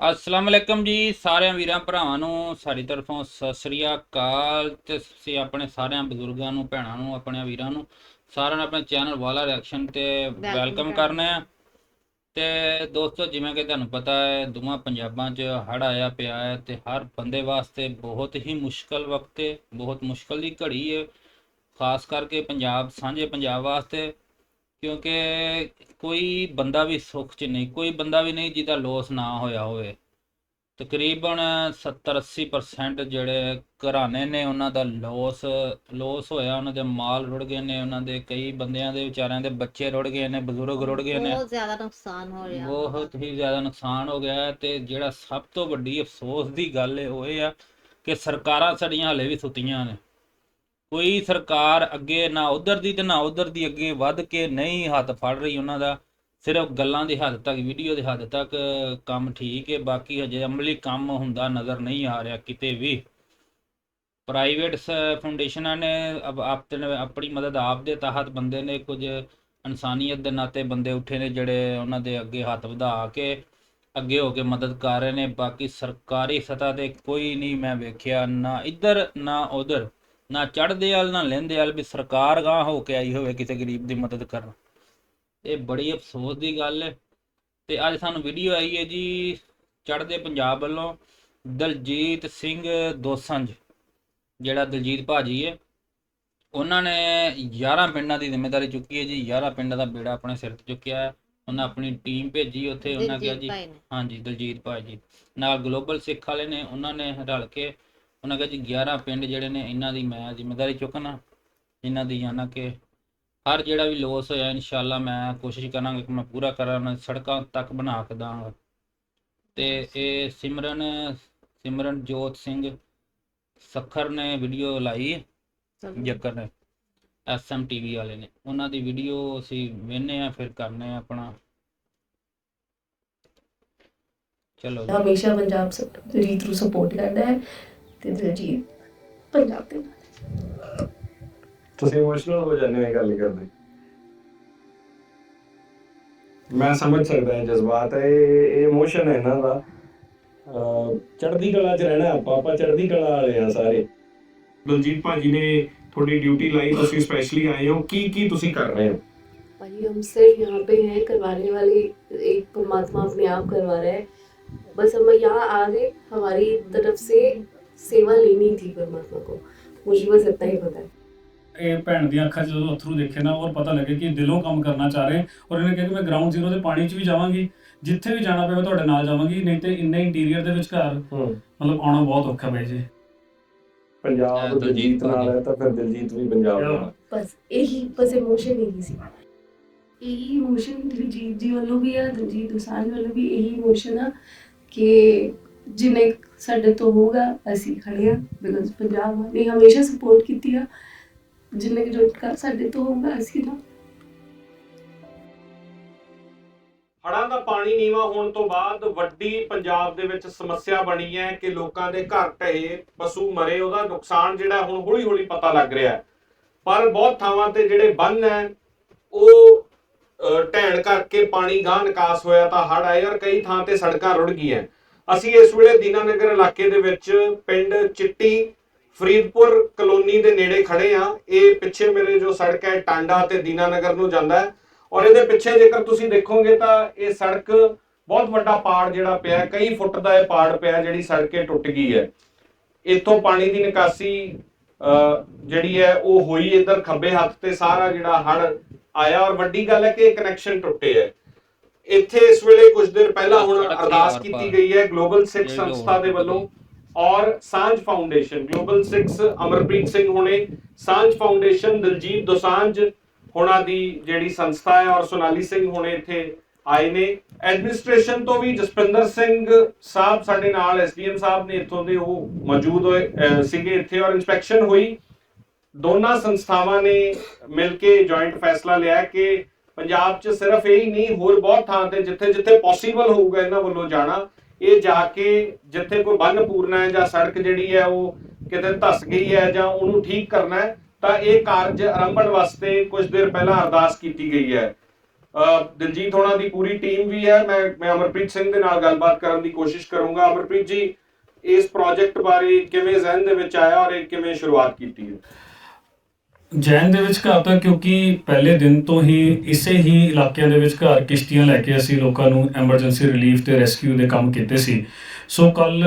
ਅਸਲਾਮ ਅਲੈਕਮ ਜੀ ਸਾਰਿਆਂ ਵੀਰਾਂ ਭਰਾਵਾਂ ਨੂੰ ਸਾਡੀ ਤਰਫੋਂ ਸਤਿ ਸ੍ਰੀ ਅਕਾਲ ਤੇ ਅਸੀਂ ਆਪਣੇ ਸਾਰਿਆਂ ਬਜ਼ੁਰਗਾਂ ਨੂੰ ਭੈਣਾਂ ਨੂੰ ਆਪਣੇ ਵੀਰਾਂ ਨੂੰ ਸਾਰਿਆਂ ਨੂੰ ਆਪਣੇ ਚੈਨਲ ਵਾਲਾ ਰਿਐਕਸ਼ਨ ਤੇ ਵੈਲਕਮ ਕਰਨਾ ਹੈ। ਤੇ ਦੋਸਤੋ ਜਿਵੇਂ ਕਿ ਤੁਹਾਨੂੰ ਪਤਾ ਹੈ ਦੋਵਾਂ ਪੰਜਾਬਾਂ 'ਚ ਹੜ੍ਹ ਆਇਆ ਪਿਆ ਹੈ ਤੇ ਹਰ ਬੰਦੇ ਵਾਸਤੇ ਬਹੁਤ ਹੀ ਮੁਸ਼ਕਲ ਵਕਤ ਹੈ ਬਹੁਤ ਮੁਸ਼ਕਲ ਦੀ ਘੜੀ ਹੈ। ਖਾਸ ਕਰਕੇ ਪੰਜਾਬ ਸਾਂਝੇ ਪੰਜਾਬ ਵਾਸਤੇ ਕਿਉਂਕਿ ਕੋਈ ਬੰਦਾ ਵੀ ਸੁੱਖ 'ਚ ਨਹੀਂ ਕੋਈ ਬੰਦਾ ਵੀ ਨਹੀਂ ਜਿਹਦਾ ਲੋਸ ਨਾ ਹੋਇਆ ਹੋਵੇ। ਤਕਰੀਬਨ 70-80% ਜਿਹੜੇ ਘਰਾਣੇ ਨੇ ਉਹਨਾਂ ਦਾ ਲੋਸ ਲੋਸ ਹੋਇਆ ਉਹਨਾਂ ਦੇ ਮਾਲ ਰੁੜ ਗਏ ਨੇ ਉਹਨਾਂ ਦੇ ਕਈ ਬੰਦਿਆਂ ਦੇ ਵਿਚਾਰਿਆਂ ਦੇ ਬੱਚੇ ਰੁੜ ਗਏ ਨੇ ਬਜ਼ੁਰਗ ਰੁੜ ਗਏ ਨੇ। ਬਹੁਤ ਜ਼ਿਆਦਾ ਨੁਕਸਾਨ ਹੋ ਰਿਹਾ। ਬਹੁਤ ਹੀ ਜ਼ਿਆਦਾ ਨੁਕਸਾਨ ਹੋ ਗਿਆ ਤੇ ਜਿਹੜਾ ਸਭ ਤੋਂ ਵੱਡੀ ਅਫਸੋਸ ਦੀ ਗੱਲ ਇਹ ਉਹ ਇਹ ਆ ਕਿ ਸਰਕਾਰਾਂ ਸਾਡੀਆਂ ਹਲੇ ਵੀ ਸੁੱਤੀਆਂ ਨੇ। ਕੋਈ ਸਰਕਾਰ ਅੱਗੇ ਨਾ ਉਧਰ ਦੀ ਤੇ ਨਾ ਉਧਰ ਦੀ ਅੱਗੇ ਵੱਧ ਕੇ ਨਹੀਂ ਹੱਥ ਫੜ ਰਹੀ ਉਹਨਾਂ ਦਾ, ਸਿਰਫ ਗੱਲਾਂ ਦੀ ਹੱਦ ਤੱਕ, ਵੀਡੀਓ ਦੇ ਹੱਦ ਤੱਕ ਕੰਮ ਠੀਕ ਹੈ, ਬਾਕੀ ਹਜੇ ਅਮਲੀ ਕੰਮ ਹੁੰਦਾ ਨਜ਼ਰ ਨਹੀਂ ਆ ਰਿਹਾ ਕਿਤੇ ਵੀ। ਪ੍ਰਾਈਵੇਟ ਫਾਊਂਡੇਸ਼ਨਾਂ ਨੇ ਆਪਣੇ ਆਪਣੀ ਮਦਦ ਆਪ ਦੇ ਤਹਤ ਬੰਦੇ ਨੇ ਕੁਝ ਇਨਸਾਨੀਅਤ ਦੇ ਨਾਤੇ ਬੰਦੇ ਉੱਠੇ ਨੇ ਜਿਹੜੇ ਉਹਨਾਂ ਦੇ ਅੱਗੇ ਹੱਥ ਵਧਾ ਕੇ ਅੱਗੇ ਹੋ ਕੇ ਮਦਦ ਕਰ ਰਹੇ ਨੇ, ਬਾਕੀ ਸਰਕਾਰੀ ਸਤਹ ਤੇ ਕੋਈ ਨਹੀਂ ਮੈਂ ਵੇਖਿਆ, ਨਾ ਇੱਧਰ ਨਾ ਉਧਰ। ਨਾ ਚੜ੍ਹਦੇ ਵਾਲ ਨਾ ਲੈਂਦੇ ਵਾਲ ਵੀ ਸਰਕਾਰ ਗਾਂ ਹੋ ਕੇ ਆਈ ਹੋਵੇ ਕਿਸੇ ਗਰੀਬ ਦੀ ਮਦਦ ਕਰਨ। ਇਹ ਬੜੀ ਅਫਸੋਸ ਦੀ ਗੱਲ ਹੈ। ਤੇ ਅੱਜ ਸਾਨੂੰ ਵੀਡੀਓ ਆਈ ਹੈ ਜੀ ਚੜ੍ਹਦੇ ਪੰਜਾਬ ਵੱਲੋਂ ਦਲਜੀਤ ਸਿੰਘ ਦੋਸੰਝ ਜਿਹੜਾ ਦਲਜੀਤ ਭਾਜੀ ਹੈ। ਉਹਨਾਂ ਨੇ 11 ਪਿੰਡਾਂ ਦੀ ਜ਼ਿੰਮੇਵਾਰੀ ਚੁੱਕੀ ਹੈ ਜੀ। 11 ਪਿੰਡਾਂ ਦਾ ਬੇੜਾ ਆਪਣੇ ਸਿਰ ਤੇ ਚੁੱਕਿਆ ਹੈ। ਉਹਨਾਂ ਆਪਣੀ ਟੀਮ ਭੇਜੀ ਉੱਥੇ। ਉਹਨਾਂ ਕਿਹਾ ਜੀ ਹਾਂਜੀ ਦਲਜੀਤ ਭਾਜੀ ਨਾਲ ਗਲੋਬਲ ਸਿੱਖ ਵਾਲੇ ਨੇ। ਉਹਨਾਂ ਨੇ ਰਲ ਕੇ ਉਹਨਾਂ ਕਿਹਾ ਜੀ 11 ਪਿੰਡ ਜਿਹੜੇ ਨੇ ਇਹਨਾਂ ਦੀ ਮੈਂ ਜ਼ਿੰਮੇਵਾਰੀ ਚੁੱਕਣਾ ਇਹਨਾਂ ਦੀ ਜਾਨਾ ਕਿ ਹਰ ਜਿਹੜਾ ਵੀ ਲੋਸ ਹੋਇਆ ਇਨਸ਼ਾਅੱਲਾ ਮੈਂ ਕੋਸ਼ਿਸ਼ ਕਰਾਂਗਾ ਕਿ ਮੈਂ ਪੂਰਾ ਕਰਾਂ ਉਹਨਾਂ ਸੜਕਾਂ ਤੱਕ ਬਣਾ ਕੇ ਦਾਂਗਾ ਤੇ ਇਹ ਸਿਮਰਨ ਸਿਮਰਨ ਜੋਤ ਸਿੰਘ ਸਖਰ ਨੇ ਵੀਡੀਓ ਲਾਈ। ਜੱਕਰ ਨੇ ਐਸਐਮ ਟੀਵੀ ਵਾਲੇ ਨੇ ਉਹਨਾਂ ਦੀ ਵੀਡੀਓ ਅਸੀਂ ਵੇਖਨੇ ਆ ਫਿਰ ਕਰਨੇ ਆ ਆਪਣਾ ਚਲੋ। ਹਮੇਸ਼ਾ ਪੰਜਾਬ ਰੀਤ ਨੂੰ ਸਪੋਰਟ ਕਰਦਾ ਹੈ ਤੇ ਦਿਲਜੀਤ ਪੰਜਾਬ ਦੇ ਨਾਲ। ਤੁਸੀਂ ਇਮੋਸ਼ਨਲ ਹੋ ਜਾਂਦੇ ਹੋ ਇਹ ਗੱਲ ਕਰਦੇ ਮੈਂ ਸਮਝ ਸਕਦਾ ਹਾਂ ਜਜ਼ਬਾਤ ਹੈ ਇਹ ਇਮੋਸ਼ਨ ਹੈ ਇਹਨਾਂ ਦਾ ਅਹ ਚੜ੍ਹਦੀ ਕਲਾ 'ਚ ਰਹਿਣਾ ਆਪਾਂ ਆਪਾਂ ਚੜ੍ਹਦੀ ਕਲਾ ਵਾਲੇ ਆ ਸਾਰੇ ਦਲਜੀਤ ਭਾਜੀ ਨੇ ਤੁਹਾਡੀ ਡਿਊਟੀ ਲਾਈ ਤੁਸੀਂ ਸਪੈਸ਼ਲੀ ਆਏ ਹੋ ਕੀ ਕੀ ਤੁਸੀਂ ਕਰ ਰਹੇ ਹੋ भाई हम सिर्फ यहाँ पे हैं करवाने वाले एक परमात्मा अपने आप करवा रहा है बस हम यहाँ आ गए हमारी तरफ से सेवा लेनी थी परमात्मा को मुझे बस इतना ही पता है ਇਹ ਭੈਣ ਦੀਆਂ ਅੱਖਾਂ 'ਚ ਜਦੋਂ ਅਥਰੂ ਦੇਖੇ ਨਾ ਔਰ ਪਤਾ ਲੱਗੇ ਕਿ ਇਹ ਦਿਲੋਂ ਕੰਮ ਕਰਨਾ ਚਾਹ ਰਹੇ ਔਰ ਇਹਨੇ ਕਿਹਾ ਕਿ ਮੈਂ ਗਰਾਊਂਡ ਜ਼ੀਰੋ ਦੇ ਪਾਣੀ 'ਚ ਵੀ ਜਾਵਾਂਗੀ ਜਿੱਥੇ ਵੀ ਜਾਣਾ ਪਵੇ ਮੈਂ ਤੁਹਾਡੇ ਨਾਲ ਜਾਵਾਂਗੀ ਨਹੀਂ ਤੇ ਇੰਨੇ ਇੰਟੀਰੀਅਰ ਦੇ ਵਿਚਕਾਰ ਹੂੰ ਮਤਲਬ ਆਉਣਾ ਬਹੁਤ ਔਖਾ ਬਾਈ ਜੀ ਪੰਜਾਬ ਇਹ ਦਲਜੀਤ ਦਲਜੀਤ ਨਾਲ ਹੈ ਤਾਂ ਫਿਰ ਦਿਲਜੀਤ ਵੀ ਪੰਜਾਬ ਨਾਲ बस यही बस इमोशन यही सी यही इमोशन दिलजीत जी ਵੱਲੋਂ ਵੀ ਆ ਦਿਲਜੀਤ ਦੋਸਾਂਝ ਵੱਲੋਂ ਵੀ ਇਹੀ ਇਮੋਸ਼ਨ ਆ ਕਿ ਜਿੰਨੇ ਸਾਡੇ ਤੋਂ ਹੋਊਗਾ, ਅਸੀਂ ਖੜੇ ਆ ਬਿਕਾਜ਼ ਪੰਜਾਬ ਨੇ ਹਮੇਸ਼ਾ ਸਪੋਰਟ ਕੀਤੀ ਆ। ਜਿੰਨੇ ਕਿ ਜੋ ਕਰ ਸਾਡੇ ਤੋਂ ਹੋਊਗਾ, ਅਸੀਂ ਨਾ ਹੜ੍ਹਾਂ ਦਾ ਪਾਣੀ ਨੀਵਾ ਹੋਣ ਤੋਂ ਬਾਅਦ ਵੱਡੀ ਪੰਜਾਬ ਦੇ ਵਿੱਚ ਸਮੱਸਿਆ ਬਣੀ ਹੈ ਕਿ ਲੋਕਾਂ ਦੇ ਘਰ ਢਹੇ ਪਸ਼ੂ ਮਰੇ, ਉਹਦਾ ਨੁਕਸਾਨ ਜਿਹੜਾ ਹੁਣ ਹੌਲੀ ਹੌਲੀ ਪਤਾ ਲੱਗ ਰਿਹਾ ਹੈ। ਪਰ ਬਹੁਤ ਥਾਵਾਂ ਤੇ ਜਿਹੜੇ ਬੰਨ ਹੈ, ਉਹ ਢਹਿਣ ਕਰਕੇ ਪਾਣੀ ਗਾਹ ਨਿਕਾਸ ਹੋਇਆ ਤਾਂ ਹੜ ਆਏ ਔਰ ਕਈ ਥਾਂ ਤੇ ਸੜਕਾਂ ਰੁੜ ਗਈਆਂ। ਅਸੀਂ ਇਸ ਵੇਲੇ ਦੀਨਾਨਗਰ ਇਲਾਕੇ ਦੇ ਵਿੱਚ ਪਿੰਡ ਚਿੱਟੀ ਫਰੀਦਪੁਰ ਕਲੋਨੀ ਦੇ ਨੇੜੇ ਖੜੇ ਆ ਇਹ ਪਿੱਛੇ ਮੇਰੇ ਜੋ ਸੜਕ ਹੈ ਟਾਂਡਾ ਤੇ ਦੀਨਾਨਗਰ ਨੂੰ ਜਾਂਦਾ ਹੈ। ਔਰ ਇਹਦੇ ਪਿੱਛੇ ਜੇਕਰ ਤੁਸੀਂ ਦੇਖੋਗੇ ਤਾਂ ਇਹ ਸੜਕ ਬਹੁਤ ਵੱਡਾ ਪਾੜ ਜਿਹੜਾ ਪਿਆ ਕਈ ਫੁੱਟ ਦਾ ਇਹ ਪਾੜ ਪਿਆ ਜਿਹੜੀ ਸੜਕੇ ਟੁੱਟ ਗਈ ਹੈ। ਇੱਥੋਂ ਪਾਣੀ ਦੀ ਨਿਕਾਸੀ ਅਹ, ਜਿਹੜੀ ਹੈ ਉਹ ਹੋਈ ਇਧਰ ਖੱਬੇ ਹੱਥ ਤੇ ਸਾਰਾ ਜਿਹੜਾ ਹੜ ਆਇਆ। ਔਰ ਵੱਡੀ ਗੱਲ ਹੈ ਕਿ ਇਹ ਕਨੈਕਸ਼ਨ ਟੁੱਟੇ ਹੈ। ਇੱਥੇ ਇਸ ਵੇਲੇ ਕੁਝ ਦਿਨ ਪਹਿਲਾਂ ਹੁਣ ਅਰਦਾਸ। ਕੀਤੀ ਗਈ ਹੈ ਗਲੋਬਲ ਸਿੱਖ ਜਿਹੜੇ ਸੰਸਥਾ ਦੇ ਵੱਲੋਂ ਔਰ ਸਾਂਝ ਫਾਊਂਡੇਸ਼ਨ ਗਲੋਬਲ ਸਿੱਖਸ ਅਮਰਪ੍ਰੀਤ ਸਿੰਘ ਹੁਣੇ ਸਾਂਝ ਫਾਊਂਡੇਸ਼ਨ ਦਲਜੀਤ ਦੋਸਾਂਝ ਹੋਣਾ ਦੀ ਜਿਹੜੀ ਸੰਸਥਾ ਹੈ ਔਰ ਸੋਨਾਲੀ ਸਿੰਘ ਹੁਣੇ ਇੱਥੇ ਆਏ ਨੇ। ਐਡਮਿਨਿਸਟ੍ਰੇਸ਼ਨ ਤੋਂ ਵੀ ਜਸਪਿੰਦਰ ਸਿੰਘ ਸਾਹਿਬ ਸਾਡੇ ਨਾਲ ਐਸਡੀਐਮ ਸਾਹਿਬ ਨੇ ਇੱਥੋਂ ਦੇ ਉਹ ਮੌਜੂਦ ਹੋਏ ਸੀਗੇ ਇੱਥੇ ਔਰ ਇਨਸਪੈਕਸ਼ਨ ਹੋਈ। ਦੋਨਾਂ ਸੰਸਥਾਵਾਂ ਨੇ ਮਿਲ ਕੇ ਜੁਆਇੰਟ ਫੈਸਲਾ ਲਿਆ ਕਿ ਪੰਜਾਬ 'ਚ ਸਿਰਫ ਇਹ ਹੀ ਨਹੀਂ, ਹੋਰ ਬਹੁਤ ਥਾਂ ਤੇ ਜਿੱਥੇ ਜਿੱਥੇ ਪੋਸੀਬਲ ਹੋਊਗਾ ਇਹਨਾਂ ਵੱਲੋਂ ਜਾਣਾ, ਇਹ ਜਾ ਕੇ ਜਿੱਥੇ ਕੋਈ ਬੰਨ ਪੂਰਨਾ ਹੈ ਜਾਂ ਸੜਕ ਜਿਹੜੀ ਹੈ ਉਹ ਕਿਤੇ ਧਸ ਗਈ ਹੈ ਜਾਂ ਉਹਨੂੰ ਠੀਕ ਕਰਨਾ ਹੈ, ਤਾਂ ਇਹ ਕਾਰਜ ਆਰੰਭਣ ਵਾਸਤੇ ਕੁਝ ਦੇਰ ਪਹਿਲਾਂ ਅਰਦਾਸ ਕੀਤੀ ਗਈ ਹੈ। ਅਹ ਦਿਲਜੀਤ ਹੋਣਾ ਦੀ ਪੂਰੀ ਟੀਮ ਵੀ ਹੈ, ਮੈਂ ਮੈਂ ਅਮਰਪ੍ਰੀਤ ਸਿੰਘ ਦੇ ਨਾਲ ਗੱਲਬਾਤ ਕਰਨ ਦੀ ਕੋਸ਼ਿਸ਼ ਕਰੂੰਗਾ। ਅਮਰਪ੍ਰੀਤ ਜੀ, ਇਸ ਪ੍ਰੋਜੈਕਟ ਬਾਰੇ ਕਿਵੇਂ ਜ਼ਿਹਨ ਦੇ ਵਿੱਚ ਆਇਆ ਔਰ ਇਹ ਕਿਵੇਂ ਸ਼ੁਰੂਆਤ ਕੀਤੀ ਹੈ? ਜੈਨ ਦੇ ਵਿੱਚ ਘਰ ਤਾਂ ਕਿਉਂਕਿ ਪਹਿਲੇ ਦਿਨ ਤੋਂ ਹੀ ਇਸੇ ਹੀ ਇਲਾਕਿਆਂ ਦੇ ਵਿੱਚ ਘਰ ਕਿਸ਼ਤੀਆਂ ਲੈ ਕੇ ਅਸੀਂ ਲੋਕਾਂ ਨੂੰ ਐਮਰਜੈਂਸੀ ਰਿਲੀਫ ਤੇ ਰੈਸਕਿਊ ਦੇ ਕੰਮ ਕੀਤੇ ਸੀ। ਸੋ ਕੱਲ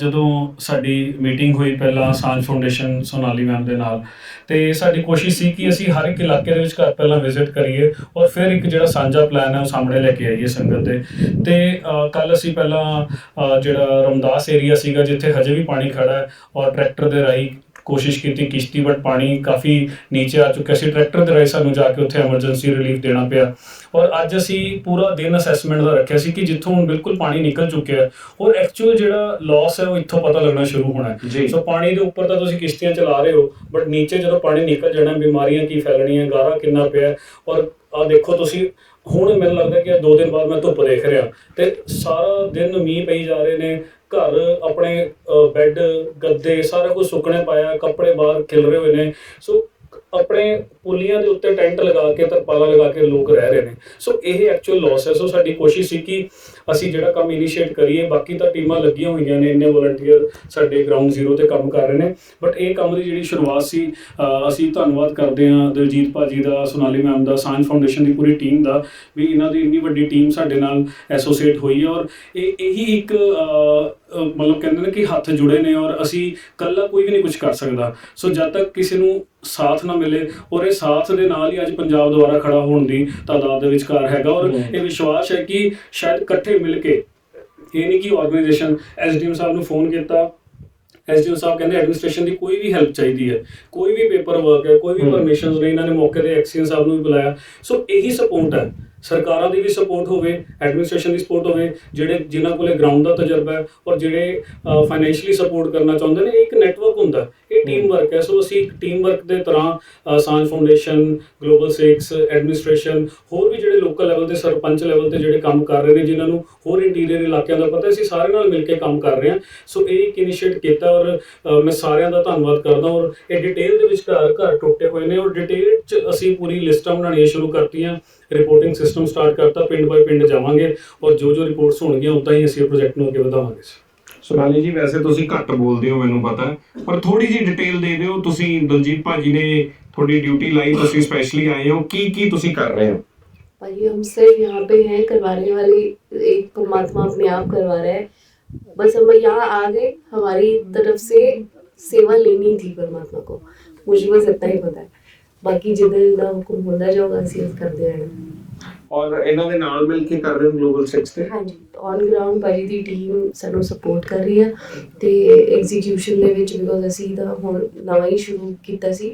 ਜਦੋਂ ਸਾਡੀ ਮੀਟਿੰਗ ਹੋਈ ਪਹਿਲਾਂ ਸਾਂਝ ਫਾਊਂਡੇਸ਼ਨ ਸੋਨਾਲੀ ਮੈਮ ਦੇ ਨਾਲ, ਤੇ ਸਾਡੀ ਕੋਸ਼ਿਸ਼ ਸੀ ਕਿ ਅਸੀਂ ਹਰ ਇੱਕ ਇਲਾਕੇ ਦੇ ਵਿੱਚ ਘਰ ਪਹਿਲਾਂ ਵਿਜ਼ਿਟ ਕਰੀਏ ਔਰ ਫਿਰ ਇੱਕ ਜਿਹੜਾ ਸਾਂਝਾ ਪਲਾਨ ਹੈ ਉਹ ਸਾਹਮਣੇ ਲੈ ਕੇ ਆਈਏ ਸੰਗਤ ਦੇ। ਤੇ ਕੱਲ ਅਸੀਂ ਪਹਿਲਾਂ ਜਿਹੜਾ ਰਮਦਾਸ ਏਰੀਆ ਸੀਗਾ ਜਿੱਥੇ ਹਜੇ ਵੀ ਪਾਣੀ ਖੜਾ ਹੈ ਔਰ ਟਰੈਕਟਰ ਦੇ ਰਾਹੀਂ ਕੋਸ਼ਿਸ਼ ਕੀਤੀ ਕਿਸ਼ਤੀ ਬਟ ਪਾਣੀ ਕਾਫੀ ਨੀਚੇ ਆ ਚੁੱਕਿਆ ਸੀ। ਟਰੈਕਟਰ ਦੇ ਰਾਹੀਂ ਸਾਨੂੰ ਜਾ ਕੇ ਉੱਥੇ ਐਮਰਜੈਂਸੀ ਰਿਲੀਫ ਦੇਣਾ ਪਿਆ। ਔਰ ਅੱਜ ਅਸੀਂ ਪੂਰਾ ਦਿਨ ਅਸੈਸਮੈਂਟ ਦਾ ਰੱਖਿਆ ਸੀ ਕਿ ਜਿੱਥੋਂ ਹੁਣ ਬਿਲਕੁਲ ਪਾਣੀ ਨਿਕਲ ਚੁੱਕਿਆ ਹੈ। ਔਰ ਐਕਚੁਅਲ ਜਿਹੜਾ ਲਾਸ ਹੈ ਉਹ ਇੱਥੋਂ ਪਤਾ ਲੱਗਣਾ ਸ਼ੁਰੂ ਹੋਣਾ ਹੈ। ਸੋ ਪਾਣੀ ਦੇ ਉੱਪਰ ਤਾਂ ਤੁਸੀਂ ਕਿਸ਼ਤੀਆਂ ਚਲਾ ਰਹੇ ਹੋ ਬਟ ਨੀਚੇ ਜਦੋਂ ਪਾਣੀ ਨਿਕਲ ਜਾਣਾ ਬਿਮਾਰੀਆਂ ਕੀ ਫੈਲਣੀਆਂ ਗਾਰਾ ਕਿੰਨਾ ਪਿਆ ਔਰ ਆ ਦੇਖੋ ਤੁਸੀਂ ਹੁਣ ਮੈਨੂੰ ਲੱਗਦਾ ਕਿ ਦੋ ਦਿਨ ਬਾਅਦ ਮੈਂ ਧੁੱਪ ਦੇਖ ਰਿਹਾ। ਤੇ ਸਾਰਾ ਦਿਨ ਮੀਂਹ ਪਈ ਜਾ ਰਹੇ ਨੇ ਘਰ ਆਪਣੇ ਅ, ਬੈੱਡ ਗੱਦੇ ਸਾਰਾ ਕੁਝ ਸੁੱਕਣੇ ਪਾਇਆ ਕੱਪੜੇ ਬਾਹਰ ਖਿਲ ਰਹੇ ਹੋਏ ਨੇ। ਸੋ ਆਪਣੇ ਪੁਲੀਆਂ ਦੇ ਉੱਤੇ ਟੈਂਟ ਲਗਾ ਕੇ ਤਰਪਾਲਾਂ ਲਗਾ ਕੇ ਲੋਕ ਰਹਿ ਰਹੇ ਨੇ। ਸੋ ਇਹ ਐਕਚੁਅਲ ਲਾਸ ਹੈ। ਸੋ ਸਾਡੀ ਕੋਸ਼ਿਸ਼ ਸੀ ਕਿ ਅਸੀਂ ਜਿਹੜਾ ਕੰਮ ਇਨੀਸ਼ੀਏਟ ਕਰੀਏ, ਬਾਕੀ ਤਾਂ ਟੀਮਾਂ ਲੱਗੀਆਂ ਹੋਈਆਂ ਨੇ, ਇੰਨੇ ਵਲੰਟੀਅਰ ਸਾਡੇ ਗਰਾਊਂਡ ਜ਼ੀਰੋ ਤੇ ਕੰਮ ਕਰ ਰਹੇ ਨੇ। ਬਟ ਇਹ ਕੰਮ ਦੀ ਜਿਹੜੀ ਸ਼ੁਰੂਆਤ ਸੀ ਅਸੀਂ ਧੰਨਵਾਦ ਕਰਦੇ ਹਾਂ ਦਲਜੀਤ ਭਾਜੀ ਦਾ, ਸੋਨਾਲੀ ਮੈਮ ਦਾ ਸਾਇੰਸ ਫਾਊਂਡੇਸ਼ਨ ਦੀ ਪੂਰੀ ਟੀਮ ਦਾ ਵੀ ਇਹਨਾਂ ਦੀ ਇੰਨੀ ਵੱਡੀ ਟੀਮ ਸਾਡੇ ਨਾਲ ਐਸੋਸੀਏਟ ਹੋਈ ਹੈ। ਔਰ ਇਹ, ਇਹੀ ਇੱਕ ਮਤਲਬ ਕਹਿੰਦੇ ਨੇ ਕਿ ਹੱਥ ਜੁੜੇ ਨੇ ਔਰ ਅਸੀਂ ਕੱਲਾ ਕੋਈ ਵੀ ਨਹੀਂ ਕੁਝ ਕਰ ਸਕਦਾ। ਸੋ ਜਦ ਤੱਕ ਕਿਸੇ ਨੂੰ ਸਾਥ ਨਾ ਮਿਲੇ ਔਰ ਇਹ ਸਾਥ ਦੇ ਨਾਲ ਹੀ ਅੱਜ ਪੰਜਾਬ ਦੁਆਰਾ ਖੜਾ ਹੋਣ ਦੀ ਤਾਦਾਦ ਦੇ ਵਿਚਕਾਰ ਹੈਗਾ ਔਰ। ਇਹ ਵਿਸ਼ਵਾਸ ਹੈ ਕਿ ਸ਼ਾਇਦ ਇਕੱਠੇ ਮਿਲ ਕੇ ਇਹ ਨਹੀਂ ਕਿ ਆਰਗੇਨਾਈਜੇਸ਼ਨ ਐਸਡੀਐਮ ਸਾਹਿਬ ਨੂੰ ਫੋਨ ਕੀਤਾ ਐਸਡੀਓ ਸਾਹਿਬ ਕਹਿੰਦੇ ਐਡਮਿਨਿਸਟ੍ਰੇਸ਼ਨ ਦੀ ਕੋਈ ਵੀ ਹੈਲਪ ਚਾਹੀਦੀ ਹੈ ਕੋਈ ਵੀ ਪੇਪਰ ਵਰਕ ਹੈ ਕੋਈ ਵੀ। ਪਰਮਿਸ਼ਨਸ ਨੇ ਇਹਨਾਂ ਨੇ ਮੌਕੇ ਤੇ ਐਕਸੀਅਨ ਸਾਹਿਬ ਨੂੰ ਵੀ ਬੁਲਾਇਆ ਸੋ ਇਹੀ ਸਪੋਰਟ ਹੈ ਸਰਕਾਰਾਂ ਦੀ ਵੀ ਸਪੋਰਟ ਹੋਵੇ ਐਡਮਿਨਿਸਟ੍ਰੇਸ਼ਨ ਦੀ ਸਪੋਰਟ ਹੋਵੇ ਜਿਹੜੇ ਜਿਨ੍ਹਾਂ ਕੋਲੇ ਗਰਾਊਂਡ ਦਾ ਤਜਰਬਾ ਹੈ ਔਰ ਜਿਹੜੇ ਫਾਈਨੈਂਸ਼ੀਅਲੀ ਸਪੋਰਟ ਕਰਨਾ ਚਾਹੁੰਦੇ ਨੇ ਇੱਕ ਨੈਟਵਰਕ ਹੁੰਦਾ। ਇਹ ਟੀਮ ਵਰਕ ਹੈ। ਸੋ ਅਸੀਂ ਇੱਕ ਟੀਮ ਵਰਕ ਦੇ ਤਰ੍ਹਾਂ ਸਾਂਝ ਫਾਊਂਡੇਸ਼ਨ ਗਲੋਬਲ 6 ਐਡਮਿਨਿਸਟ੍ਰੇਸ਼ਨ ਹੋਰ ਵੀ ਜਿਹੜੇ ਲੋਕਲ ਲੈਵਲ ਤੇ ਸਰਪੰਚ ਲੈਵਲ ਤੇ ਜਿਹੜੇ ਕੰਮ ਕਰ ਰਹੇ ਨੇ ਜਿਨ੍ਹਾਂ ਨੂੰ ਹੋਰ ਇੰਟੀਰੀਅਰ ਇਲਾਕਿਆਂ ਦਾ ਪਤਾ ਅਸੀਂ ਸਾਰੇ ਨਾਲ ਮਿਲ ਕੇ ਕੰਮ ਕਰ ਰਹੇ ਹਾਂ। ਸੋ ਇਹ ਇੱਕ ਇਨੀਸ਼ੀਏਟ ਕੀਤਾ ਔਰ ਮੈਂ ਸਾਰਿਆਂ ਦਾ ਧੰਨਵਾਦ ਕਰਦਾ ਔਰ ਇਹ ਡਿਟੇਲ ਦੇ ਵਿੱਚ ਘਰ ਘਰ ਟੁੱਟੇ ਹੋਏ ਨੇ ਔਰ ਡਿਟੇਲ ਚ ਅਸੀਂ ਪੂਰੀ ਲਿਸਟਾਂ ਬਣਾਉਣੀਆਂ ਸ਼ੁਰੂ ਕਰਤੀਆਂ। ਰਿਪੋਰਟਿੰਗ ਸਿਸਟਮ ਸਟਾਰਟ ਕਰਤਾ ਪਿੰਡ ਬਾਈ ਪਿੰਡ ਜਾਵਾਂਗੇ ਔਰ ਜੋ ਜੋ ਰਿਪੋਰਟਸ ਹੋਣਗੀਆਂ ਉਦਾਂ ਹੀ ਅਸੀਂ ਇਹ ਪ੍ਰੋਜੈਕਟ ਨੂੰ ਅੱਗੇ ਵਧਾਵਾਂਗੇ ਸੋਨਾਲੀ ਜੀ ਵੈਸੇ ਤੁਸੀਂ ਘੱਟ ਬੋਲਦੇ ਹੋ ਮੈਨੂੰ ਪਤਾ ਹੈ, ਪਰ ਥੋੜੀ ਜੀ ਡਿਟੇਲ ਦੇ ਦਿਓ ਤੁਸੀਂ ਦਲਜੀਤ ਭਾਜੀ ਨੇ ਤੁਹਾਡੀ ਡਿਊਟੀ ਲਾਈ ਤੁਸੀਂ ਸਪੈਸ਼ਲੀ ਆਏ ਹੋ ਕੀ ਕੀ ਤੁਸੀਂ ਕਰ ਰਹੇ ਹੋ भाई हम सिर्फ यहाँ पे हैं करवाने वाले एक परमात्मा अपने आप करवा रहा है बस हम यहाँ आ गए हमारी तरफ से सेवा लेनी थी परमात्मा को मुझे बस इतना ही पता है ਬਾਕੀ ਜਿੱਦਾਂ ਜਿੱਦਾਂ ਹੁਕਮ ਹੁੰਦਾ ਜਾਊਗਾ ਅਸੀਂ ਉਸ ਕਰਦੇ ਰਹਿਣਾ ਔਰ ਇਹਨਾਂ ਦੇ ਨਾਲ ਮਿਲ ਕੇ ਕਰ ਰਹੇ ਹੋ ਗਲੋਬਲ 6 ਤੇ? ਹਾਂਜੀ ਔਨ ਗਰਾਊਂਡ ਭਾਜੀ ਦੀ ਟੀਮ ਸਾਨੂੰ ਸਪੋਰਟ ਕਰ ਰਹੀ ਆ ਤੇ ਐਗਜ਼ੀਕਿਊਸ਼ਨ ਦੇ ਵਿੱਚ ਬਿਕੋਜ਼ ਅਸੀਂ ਤਾਂ ਹੁਣ ਨਵਾਂ ਹੀ ਸ਼ੁਰੂ ਕੀਤਾ ਸੀ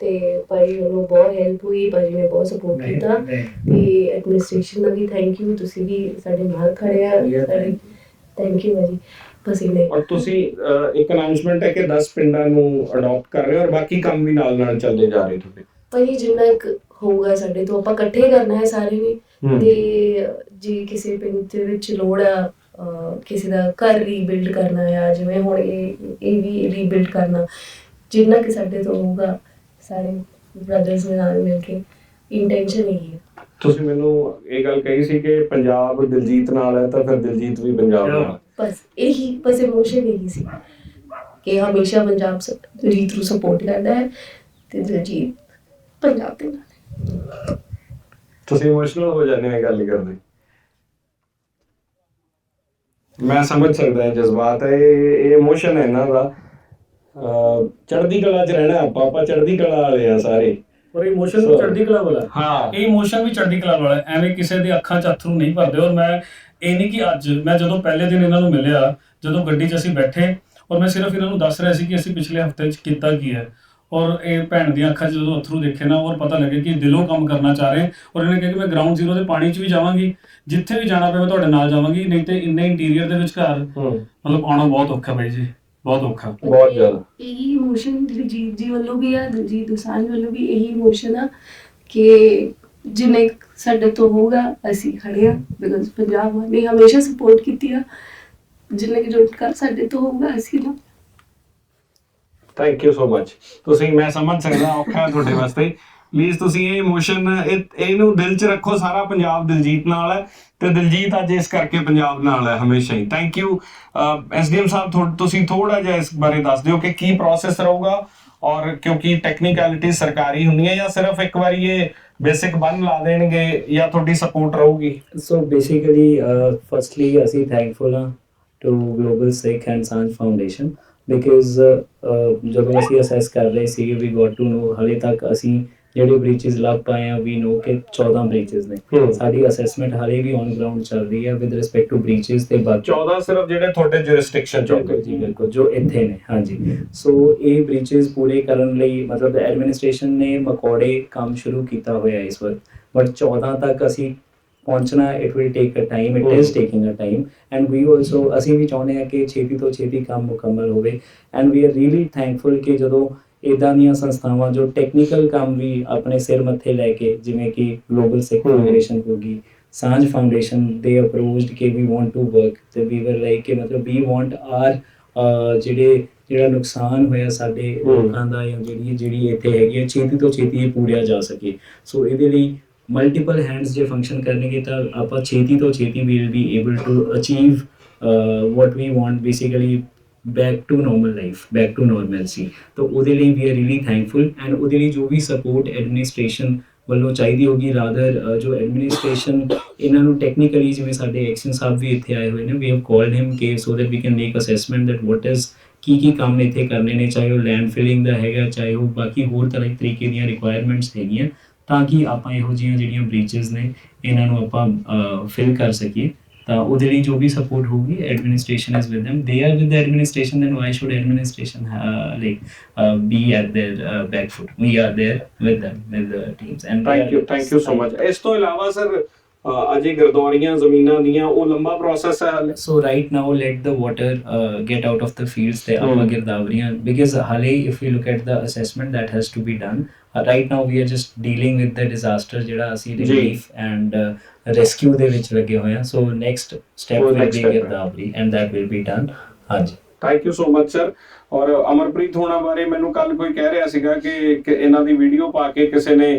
ਤੇ ਭਾਈ ਨੂੰ ਬਹੁਤ ਹੈਲਪ ਹੋਈ ਭਾਜੀ ਨੇ ਬਹੁਤ ਸਪੋਰਟ ਕੀਤਾ ਤੇ ਐਡਮਿਨਿਸਟ੍ਰੇਸ਼ਨ ਦਾ ਵੀ ਥੈਂਕ ਯੂ ਤੁਸੀਂ ਵੀ ਸਾਡੇ ਨਾਲ ਖੜੇ ਆ। ਥੈਂਕ ਯੂ ਭਾਜੀ ਪਸੀਨੇ ਔਰ ਤੁਸੀਂ ਇੱਕ ਅਨਾਉਂਸਮੈਂਟ ਹੈ ਕਿ 10 ਪਿੰਡਾਂ ਨੂੰ ਅਡਾਪਟ ਕਰ ਰਹੇ ਹੋ ਔਰ ਬਾਕੀ ਕੰਮ ਵੀ ਨਾਲ ਨਾਲ ਚੱਲਦੇ ਜਾ ਰਹੇ ਤੁਹਾਡੇ। ਭਾਜੀ ਜਿੰਨਾ ਕੁ ਹੋਊਗਾ ਸਾਡੇ ਤੋਂ ਆਪਾਂ ਇਕੱਠੇ ਕਰਨਾ ਹੈ ਸਾਰੇ ਨੇ ਤੇ ਜੇ ਕਿਸੇ ਪਿੰਡ ਦੇ ਵਿੱਚ ਲੋੜ ਆ ਕਿਸੇ ਦਾ ਘਰ ਰੀਬਿਲਡ ਕਰਨਾ ਆ ਜਿਵੇਂ ਹੁਣ ਇਹ ਇਹ ਵੀ ਰੀਬਿਲਡ ਕਰਨਾ ਜਿੰਨਾ ਕਿ ਸਾਡੇ ਤੋਂ ਹੋਊਗਾ ਸਾਰੇ ਬ੍ਰਦਰਸ ਦੇ ਨਾਲ ਮਿਲ ਕੇ ਇੰਟੈਂਸ਼ਨ ਇਹੀ ਹੈ। ਤੁਸੀਂ ਮੈਨੂੰ ਇਹ ਗੱਲ ਕਹੀ ਸੀ ਕਿ ਪੰਜਾਬ ਦਿਲਜੀਤ ਨਾਲ ਹੈ ਤਾਂ ਫਿਰ ਦਿਲਜੀਤ ਵੀ ਪੰਜਾਬ ਨਾਲ ਬਸ ਇਹੀ ਬਸ ਇਮੋਸ਼ਨ ਇਹੀ ਸੀ ਕਿ ਹਮੇਸ਼ਾ ਪੰਜਾਬ ਰੀਤ ਨੂੰ ਸਪੋਰਟ ਕਰਦਾ ਹੈ ਤੇ ਦਿਲਜੀਤ ਪੰਜਾਬ ਦੇ ਨਾਲ। ਤੁਸੀਂ ਇਮੋਸ਼ਨਲ ਹੋ ਜਾਂਦੇ ਇਹ ਗੱਲ ਕਰਦੇ ਮੈਂ ਸਮਝ ਸਕਦਾ ਇਹ ਜਜ਼ਬਾਤ ਹੈ ਇਹ ਇਹ ਇਮੋਸ਼ਨ ਹੈ ਇਹਨਾਂ ਦਾ। ਚੜ੍ਹਦੀ ਕਲਾ 'ਚ ਰਹਿਣਾ ਆਪਾਂ ਆਪਾਂ ਚੜ੍ਹਦੀ ਕਲਾ ਵਾਲੇ ਆ ਸਾਰੇ। ਔਰ ਇਮੋਸ਼ਨ ਵੀ ਚੜ੍ਹਦੀ ਕਲਾ ਵਾਲਾ। ਹੈ। ਇਹ ਇਮੋਸ਼ਨ ਵੀ ਚੜ੍ਹਦੀ ਕਲਾ ਵਾਲਾ। ਐਵੇਂ ਕਿਸੇ ਦੇ ਅੱਖਾਂ 'ਚ ਅਥਰੂ ਨਹੀਂ ਭਰਦੇ। ਔਰ ਮੈਂ ਇਹ ਨਹੀਂ ਕਿ ਅੱਜ ਮੈਂ ਜਦੋਂ ਪਹਿਲੇ ਦਿਨ ਇਹਨਾਂ ਨੂੰ ਮਿਲਿਆ ਜਦੋਂ ਗੱਡੀ 'ਚ ਅਸੀਂ ਬੈਠੇ ਔਰ ਮੈਂ ਸਿਰਫ ਇਹਨਾਂ ਨੂੰ ਦੱਸ ਰਿਹਾ ਸੀ ਕਿ ਅਸੀਂ ਪਿਛਲੇ ਹਫ਼ਤੇ 'ਚ ਕੀਤਾ ਕੀ ਹੈ। ਔਰ ਇਹ ਭੈਣ ਦੀਆਂ ਅੱਖਾਂ 'ਚ ਜਦੋਂ ਅਥਰੂ ਦੇਖੇ ਨਾ ਔਰ ਪਤਾ ਲੱਗੇ ਕਿ ਦਿਲੋਂ ਕੰਮ ਕਰਨਾ ਚਾਹ ਰਹੇ। ਔਰ ਇਹਨੇ ਕਿਹਾ ਕਿ ਮੈਂ ਗਰਾਊਂਡ ਜ਼ੀਰੋ ਦੇ ਪਾਣੀ 'ਚ ਵੀ ਜਾਵਾਂਗੀ। ਜਿੱਥੇ ਵੀ ਜਾਣਾ ਪਵੇ ਮੈਂ ਤੁਹਾਡੇ ਨਾਲ ਜਾਵਾਂਗੀ ਨਹੀਂ ਤੇ ਇੰਨੇ ਇੰਟੀਰੀਅਰ ਦੇ ਵਿਚਕਾਰ। ਹੂੰ। ਮਤਲਬ ਆਉਣਾ ਬਹੁਤ ਔਖਾ ਬਾਈ ਜੀ ਬਹੁਤ ਔਖਾ। ਬਹੁਤ ਜ਼ਿਆਦਾ। ਇਹੀ ਇਮੋਸ਼ਨ ਦਿਲਜੀਤ ਜੀ ਵੱਲੋਂ ਵੀ ਆ ਦਿਲਜੀਤ ਦੋਸਾਂਝ ਵੱਲੋਂ ਵੀ ਇਹੀ ਇਮੋਸ਼ਨ ਆ ਕਿ ਜਿੰਨੇ ਕੁ ਸਾਡੇ ਤੋਂ ਹੋਊਗਾ ਅਸੀਂ ਖੜੇ ਆ ਬਿਕਾਜ਼ ਪੰਜਾਬ ਨੇ ਹਮੇਸ਼ਾ ਸਪੋਰਟ ਕੀਤੀ ਆ। ਜਿੰਨੇ ਕਿ ਜੋ ਕਰ ਸਾਡੇ ਤੋਂ ਹੋਊਗਾ ਅਸੀਂ ਨਾ ਥੈਂਕ ਯੂ ਸੋ ਮਚ ਤੁਸੀਂ ਮੈਂ ਸਮਝ ਸਕਦਾ ਔਖਾ ਤੁਹਾਡੇ ਵਾਸਤੇ। ਪਲੀਜ਼ ਤੁਸੀਂ ਇਹ ਇਮੋਸ਼ਨ ਇਹਨੂੰ ਦਿਲ 'ਚ ਰੱਖੋ ਸਾਰਾ ਪੰਜਾਬ ਦਿਲਜੀਤ ਨਾਲ ਹੈ ਤੇ ਦਿਲਜੀਤ ਅੱਜ ਇਸ ਕਰਕੇ ਪੰਜਾਬ ਨਾਲ ਹੈ ਹਮੇਸ਼ਾ ਹੀ। ਥੈਂਕ ਯੂ ਐਸਡੀਐਮ ਸਾਹਿਬ ਤੁਸੀਂ ਥੋੜਾ ਜਿਹਾ ਇਸ ਬਾਰੇ ਦੱਸ ਦਿਓ ਕਿ ਕੀ ਪ੍ਰੋਸੈਸ ਰਹੂਗਾ ਔਰ ਕਿਉਂਕਿ ਟੈਕਨੀਕੈਲਿਟੀ ਸਰਕਾਰੀ ਹੁੰਦੀਆਂ ਜਾਂ ਸਿਰਫ ਇੱਕ ਵਾਰੀ ਇਹ ਬੇਸਿਕ ਬੰਨ ਲਾ ਦੇਣਗੇ ਜਾਂ ਤੁਹਾਡੀ ਸਪੋਰਟ ਰਹੂਗੀ? So basically, uh, ਅਸੀਂ thankful ਹਾਂ to Global Sikh and Sanj Foundation because uh, ਜਦੋਂ ਅਸੀਂ ਅਸੈਸ ਕਰ ਰਹੇ ਸੀ we got to know ਹਲੇ ਤੱਕ ਅਸੀਂ ਜਿਹੜੇ ਬ੍ਰੀਚਸ ਲੱਭ ਪਾਏ ਆ we know ਕਿ 14 ਬ੍ਰੀਚਸ ਨੇ। ਸਾਡੀ ਅਸੈਸਮੈਂਟ ਹਲੇ ਵੀ ਔਨ ਗਰਾਊਂਡ ਚੱਲ ਰਹੀ ਹੈ with respect to breaches ਤੇ ਬਾਕੀ 14 ਸਿਰਫ ਜਿਹੜੇ ਤੁਹਾਡੇ ਜੁਰਿਸਡਿਕਸ਼ਨ ਚ ਬਿਲਕੁਲ ਜੀ ਬਿਲਕੁਲ ਜੋ ਇੱਥੇ ਨੇ ਹਾਂਜੀ। ਸੋ ਇਹ ਬ੍ਰੀਚਸ ਪੂਰੇ ਕਰਨ ਲਈ ਮਤਲਬ ਐਡਮਿਨਿਸਟ੍ਰੇਸ਼ਨ ਨੇ ਮਕੌੜੇ ਕੰਮ ਸ਼ੁਰੂ ਕੀਤਾ ਹੋਇਆ ਇਸ ਵਕਤ। ਬਟ 14 ਤੱਕ ਅਸੀਂ ਪਹੁੰਚਣਾ it will take a time it is. Taking a time and we also ਅਸੀਂ ਵੀ ਚਾਹੁੰਦੇ ਹਾਂ ਕਿ ਛੇਤੀ ਤੋਂ ਛੇਤੀ ਕੰਮ ਮੁਕੰਮਲ ਹੋਵੇ and we are really thankful ਕਿ ਜਦੋਂ ਇਦਾਂ ਦੀਆਂ ਸੰਸਥਾਵਾਂ ਜੋ ਟੈਕਨੀਕਲ ਕੰਮ ਵੀ ਆਪਣੇ ਸਿਰ ਮੱਥੇ ਲੈ ਕੇ ਜਿਵੇਂ ਕਿ ਗਲੋਬਲ ਸਿੱਖ। ਫਾਊਂਡੇਸ਼ਨ ਹੋਗੀ ਸਾਂਝ ਫਾਊਂਡੇਸ਼ਨ ਦੇ ਅਪਰੋਚਡ ਕਿ ਵੀ ਵਾਂਟ ਟੂ ਵਰਕ ਤੇ ਵੀ ਵਰ ਲਾਈਕ ਕਿ ਮਤਲਬ ਵੀ ਵਾਂਟ ਆਰ ਜਿਹੜੇ ਜਿਹੜਾ ਨੁਕਸਾਨ ਹੋਇਆ ਸਾਡੇ। ਲੋਕਾਂ ਦਾ ਜਾਂ ਜਿਹੜੀ ਜਿਹੜੀ ਇੱਥੇ ਹੈਗੀ ਹੈ ਛੇਤੀ ਤੋਂ ਛੇਤੀ ਇਹ ਪੂਰਿਆ ਜਾ ਸਕੇ ਸੋ ਇਹਦੇ ਲਈ ਮਲਟੀਪਲ ਹੈਂਡਸ ਜੇ ਫੰਕਸ਼ਨ ਕਰਨਗੇ ਤਾਂ ਆਪਾਂ ਛੇਤੀ ਤੋਂ ਛੇਤੀ we will be able to achieve what we want basically back to normal life back to normalcy ਤਾਂ ਉਹਦੇ ਲਈ we are really thankful and ਉਹਦੇ ਲਈ ਜੋ ਵੀ ਸਪੋਰਟ ਐਡਮਿਨਿਸਟ੍ਰੇਸ਼ਨ ਵੱਲੋਂ ਚਾਹੀਦੀ ਹੋਗੀ ਰਾਦਰ ਜੋ ਐਡਮਿਨਿਸਟ੍ਰੇਸ਼ਨ ਇਹਨਾਂ ਨੂੰ ਟੈਕਨੀਕਲੀ ਜਿਵੇਂ ਸਾਡੇ ਐਕਸ਼ਨ ਸਾਹਿਬ ਵੀ ਇੱਥੇ ਆਏ ਹੋਏ ਨੇ ਵੀ ਹੈਵ ਕਾਲਡ ਹਿਮ ਕਿ so that we can make assessment that what is ਕੀ ਕੀ ਕੰਮ ਇੱਥੇ ਕਰਨੇ ਨੇ, ਚਾਹੇ ਉਹ ਲੈਂਡ ਫਿਲਿੰਗ ਦਾ ਹੈਗਾ, ਚਾਹੇ ਉਹ ਬਾਕੀ ਹੋਰ ਤਰ੍ਹਾਂ ਦੇ ਤਰੀਕੇ ਦੀਆਂ ਰਿਕੁਆਇਰਮੈਂਟਸ ਹੈਗੀਆਂ ਤਾਂ ਕਿ ਆਪਾਂ ਇਹੋ ਜਿਹੀਆਂ ਜਿਹੜੀਆਂ ਬ੍ਰੀਚਸ ਨੇ ਇਹਨਾਂ ਨੂੰ ਆਪਾਂ ਫਿਲ ਕਰ ਸਕੀਏ ਤਾਂ ਉਹਦੇ ਲਈ ਜੋ ਵੀ ਸਪੋਰਟ ਹੋਊਗੀ administration is with them administration then why should administration uh, like uh, be at their uh, back foot we are there with them the teams and they thank you thank you so much ਇਸ ਤੋਂ ਇਲਾਵਾ sir ਅਜੇ ਗਰਦੌਰੀਆਂ ਜ਼ਮੀਨਾਂ ਦੀਆਂ ਉਹ ਲੰਬਾ process ਹੈ ਹਾਲੇ So right now, let the water uh, get out of the fields. The Hmm. Amma Girdavriyan, because Hale, if we look at the assessment that has to be done. Uh, right now, we are just dealing with the disaster, ਜਿਹੜਾ ਅਸੀਂ ਜੀ। relief and uh, rescue ਦੇ ਵਿੱਚ ਲੱਗੇ ਹੋਏ ਹਾਂ. So next step ਉਹ will next be step ਹੈ। Girdavri, and that will be done. ਹਾਂਜੀ. Thank you so much sir ਔਰ ਅਮਰਪ੍ਰੀਤ ਹੋਣਾ ਬਾਰੇ ਮੈਨੂੰ ਕੱਲ ਕੋਈ ਕਹਿ ਰਿਹਾ ਸੀਗਾ ਕਿ ਕਿ ਇਹਨਾਂ ਦੀ ਵੀਡੀਓ ਪਾ ਕੇ ਕਿਸੇ ਨੇ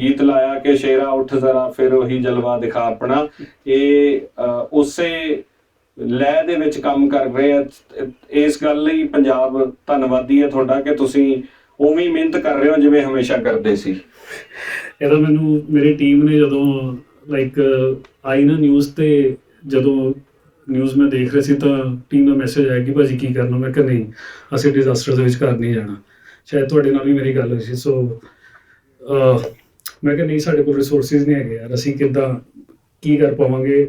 ਗੀਤ ਲਾਇਆ ਕਿ ਸ਼ੇਰਾ ਉੱਠ ਜ਼ਰਾ ਫਿਰ ਉਹੀ ਜਲਵਾ ਦਿਖਾ ਆਪਣਾ। ਇਹ ਉਸੇ ਲੈ ਦੇ ਵਿੱਚ ਕੰਮ ਕਰ ਰਹੇ ਆ। ਇਸ ਗੱਲ ਲਈ ਪੰਜਾਬ ਧੰਨਵਾਦੀ ਹੈ ਤੁਹਾਡਾ ਕਿ ਤੁਸੀਂ ਉਵੇਂ ਮਿਹਨਤ ਕਰ ਰਹੇ ਹੋ ਜਿਵੇਂ ਹਮੇਸ਼ਾ ਕਰਦੇ ਸੀ। ਇਹਦਾ ਮੈਨੂੰ ਮੇਰੀ ਟੀਮ ਨੇ ਜਦੋਂ ਲਾਈਕ ਆਈ ਨਾ ਨਿਊਜ਼ ਤੇ ਜਦੋਂ ਨਿਊਜ਼ ਮੈਂ ਦੇਖ ਰਿਹਾ ਸੀ ਤਾਂ ਟੀਮ ਦਾ ਮੈਸੇਜ ਆਇਆ ਕਿ ਭਾਜੀ ਕੀ ਕਰਨਾ? ਮੈਂ ਕਿਹਾ ਨਹੀਂ ਅਸੀਂ ਡਿਜ਼ਾਸਟਰ ਦੇ ਵਿੱਚ ਘਰ ਨਹੀਂ ਜਾਣਾ। ਸ਼ਾਇਦ ਤੁਹਾਡੇ ਨਾਲ ਵੀ ਮੇਰੀ ਗੱਲ ਹੋਈ ਸੀ ਸੋ ਅਹ, ਮੈਂ ਕਿਹਾ ਨਹੀਂ ਸਾਡੇ ਕੋਲ ਰਿਸੋਰਸਿਸ ਨਹੀਂ ਹੈਗੇ ਯਾਰ ਅਸੀਂ ਕਿੱਦਾਂ ਕੀ ਕਰ ਪਾਵਾਂਗੇ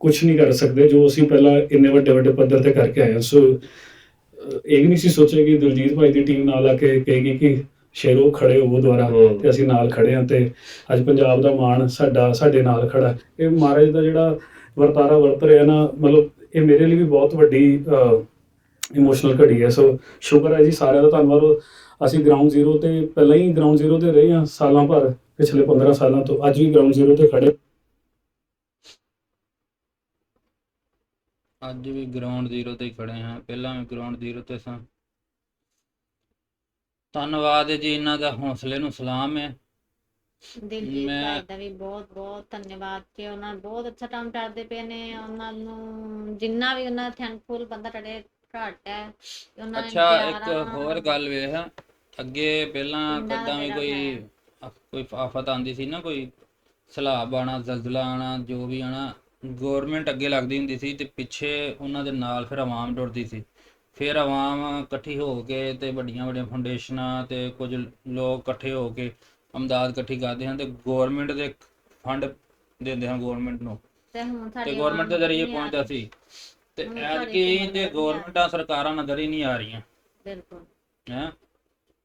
ਕੁਝ ਨਹੀਂ ਕਰ ਸਕਦੇ ਜੋ ਅਸੀਂ ਪਹਿਲਾਂ ਇੰਨੇ ਵੱਡੇ ਵੱਡੇ ਪੱਧਰ ਤੇ ਕਰਕੇ ਆਏ ਹਾਂ ਸੋ ਇਹ ਨਹੀਂ ਸੀ ਸੋਚਿਆ ਕਿ ਦਲਜੀਤ ਭਾਈ ਦੀ ਟੀਮ ਨਾਲ ਆ ਕੇ ਕਹੇਗੀ ਕਿ ਸ਼ੇਰੋ ਖੜੇ ਹੋਵੋ ਦੁਆਰਾ। ਤੇ ਅਸੀਂ ਨਾਲ ਖੜੇ ਹਾਂ ਤੇ ਅੱਜ ਪੰਜਾਬ ਦਾ ਮਾਣ ਸਾਡਾ ਸਾਡੇ ਨਾਲ ਖੜਾ ਹੈ। ਇਹ ਮਹਾਰਾਜ ਦਾ ਜਿਹੜਾ ਵਰਤਾਰਾ ਵਰਤ ਰਿਹਾ ਨਾ ਮਤਲਬ ਇਹ ਮੇਰੇ ਲਈ ਵੀ ਬਹੁਤ ਵੱਡੀ ਇਮੋਸ਼ਨਲ ਘੜੀ ਹੈ ਸੋ ਸ਼ੁਕਰ ਹੈ ਜੀ ਸਾਰਿਆਂ ਦਾ ਧੰਨਵਾਦ ਅਸੀਂ ਗਰਾਊਂਡ ਜ਼ੀਰੋ ਤੇ ਪਹਿਲਾਂ ਹੀ ਗਰਾਊਂਡ ਜ਼ੀਰੋ ਤੇ ਰਹੇ ਹਾਂ ਸਾਲਾਂ ਭਰ ਪਿਛਲੇ 15 ਸਾਲਾਂ ਤੋਂ। ਅੱਜ ਵੀ ਗਰਾਊਂਡ ਜ਼ੀਰੋ ਤੇ ਖੜੇ। ਅੱਜ ਵੀ ਗਰਾਊਂਡ ਜ਼ੀਰੋ ਤੇ ਹੀ ਖੜੇ ਹਾਂ। ਪਹਿਲਾਂ ਵੀ ਗਰਾਊਂਡ ਜ਼ੀਰੋ ਤੇ ਸਾਂ। ਧੰਨਵਾਦ ਜੀ ਇਹਨਾਂ ਦਾ ਹੌਸਲੇ ਨੂੰ ਸਲਾਮ ਹੈ। ਦਿਲਜੀਤ ਮੈਂ- ਭਾਈ ਦਾ ਵੀ ਬਹੁਤ ਬਹੁਤ ਧੰਨਵਾਦ ਕਿ ਉਹਨਾਂ ਬਹੁਤ ਅੱਛਾ ਕੰਮ ਕਰਦੇ ਪਏ ਨੇ। ਉਹਨਾਂ ਨੂੰ ਜਿੰਨਾ ਵੀ ਉਹਨਾਂ ਥੈਂਕਫੁਲ ਬੰਦਾ ਤੁਹਾਡੇ ਘੱਟ ਹੈ ਉਹਨਾਂ ਨੇ ਅੱਛਾ ਇੱਕ ਹੋਰ ਗੱਲ ਵੇਖ। ਅੱਗੇ ਪਹਿਲਾਂ ਪਿੰਡਾਂ ਕਦਾਂ ਵੀ ਜਿਹੜਾ ਕੋਈ ਕੋਈ ਆਫਤ ਆਂਦੀ ਸੀ ਨਾ ਕੋਈ ਸਲਾਬ ਆਣਾ ਜ਼ਲਜ਼ਲਾ ਆਣਾ ਜੋ ਵੀ ਆਣਾ ਗਵਰਨਮੈਂਟ ਅੱਗੇ ਲੱਗਦੀ ਹੁੰਦੀ ਸੀ ਤੇ ਪਿੱਛੇ ਉਹਨਾਂ ਦੇ ਨਾਲ ਫਿਰ ਆਵਾਮ ਟੁਰਦੀ ਸੀ। ਫਿਰ ਆਵਾਮ ਇਕੱਠੀ ਹੋ ਕੇ ਤੇ ਵੱਡੀਆਂ ਵੱਡੀਆਂ ਫਾਊਂਡੇਸ਼ਨਾਂ ਤੇ ਕੁਝ ਲੋਕ ਇਕੱਠੇ ਹੋ ਕੇ ਅਮਦਾਦ ਇਕੱਠੀ ਕਰਦੇ ਹਨ ਤੇ ਗਵਰਨਮੈਂਟ ਦੇ ਫੰਡ ਦਿੰਦੇ ਹਨ ਗਵਰਨਮੈਂਟ ਨੂੰ। ਤੇ ਹੁਣ ਤੇ ਸਾਡੀ ਗਵਰਨਮੈਂਟ ਦੇ ਜ਼ਰੀਏ ਪਹੁੰਚਦਾ। ਸੀ। ਤੇ ਹੁਣ ਐਤਕੀ ਤੁਹਾਡੀ ਤੇ ਗਵਰਨਮੈਂਟਾਂ ਸਰਕਾਰਾਂ ਨਜ਼ਰ ਹੀ ਨਹੀਂ ਆ ਰਹੀਆਂ। ਬਿਲਕੁਲ। ਹੈ?